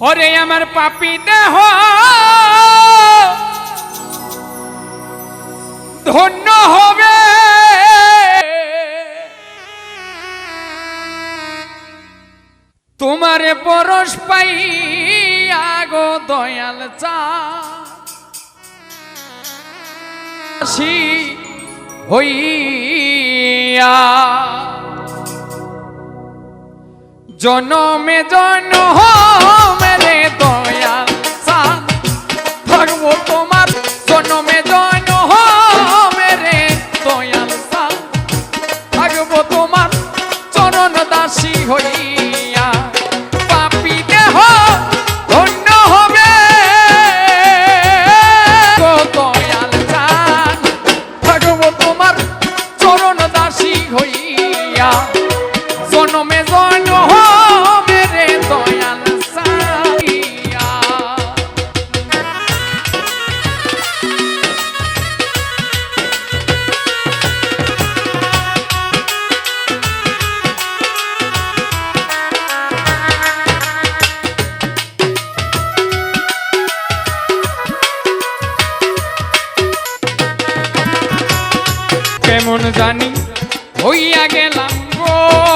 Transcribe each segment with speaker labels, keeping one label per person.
Speaker 1: ওরে আমার পাপি দেহ। ধন্য হবে। তোমারে পরশ পাই আগো দয়াল চাষি হইয়া। জনমে জনমে কেমন জানি হইয়া গেলাম গো।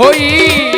Speaker 1: তোমার চরণ দাসী হইয়া